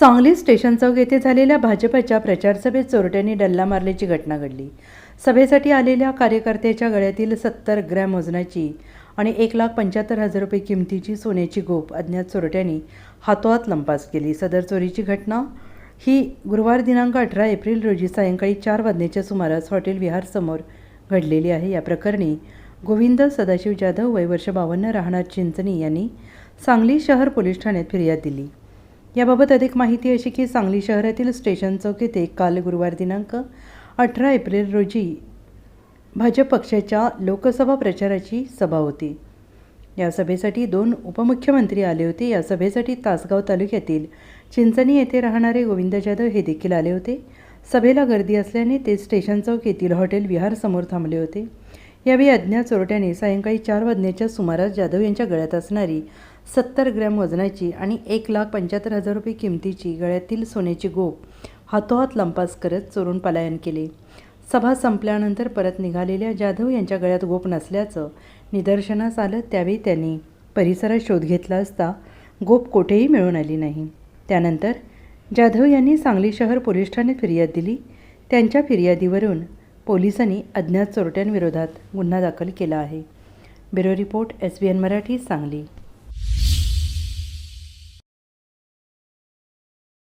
Sangli station चौक येथे झालेल्या भाजपच्या प्रचारसभेत चोरट्यांनी डल्ला मारल्याची घटना घडली. सभेसाठी आलेल्या कार्यकर्त्याच्या गळ्यातील सत्तर ग्रॅम मोजण्याची आणि एक लाख पंच्याहत्तर हजार रुपये किमतीची सोन्याची गोप अज्ञात चोरट्यांनी हातोहात लंपास केली. सदर चोरीची घटना? ही गुरुवार दिनांक अठरा एप्रिल रोजी सायंकाळी चार वाजण्याच्या सुमारास हॉटेल विहारसमोर घडलेली आहे. या प्रकरणी गोविंद सदाशिव जाधव वय वर्ष बावन्न राहणार चिंचणी यांनी सांगली शहर पोलीस ठाण्यात फिर्याद दिली. याबाबत अधिक माहिती अशी की सांगली शहरातील स्टेशन चौक येथे काल गुरुवार दिनांक अठरा एप्रिल रोजी भाजप पक्षाच्या लोकसभा प्रचाराची सभा होती. या सभेसाठी दोन उपमुख्यमंत्री आले होते. या सभेसाठी तासगाव तालुक्यातील चिंचणी येथे राहणारे गोविंद जाधव हे देखील आले होते. सभेला गर्दी असल्याने ते स्टेशन चौक येथील हॉटेल विहार समोर थांबले होते. यावेळी अज्ञात चोरट्याने सायंकाळी चार वाजण्याच्या सुमारास जाधव यांच्या गळ्यात असणारी सत्तर ग्रॅम वजनाची आणि एक लाख पंच्याहत्तर हजार रुपये किमतीची गळ्यातील सोन्याची गोप हातोहात लंपास करत चोरून पलायन केले. सभा संपल्यानंतर परत निघालेल्या जाधव यांच्या गळ्यात गोप नसल्याचं निदर्शनास आलं त्यावेळी त्यांनी परिसरात शोध घेतला असता गोप कोठेही मिळून आली नाही. त्यानंतर जाधव यांनी सांगली शहर पोलीस ठाण्यात फिर्याद दिली. त्यांच्या फिर्यादीवरून पोलिसांनी अज्ञात चोरट्यांविरोधात गुन्हा दाखल केला आहे. Bureau report S B N Marathi Sangli.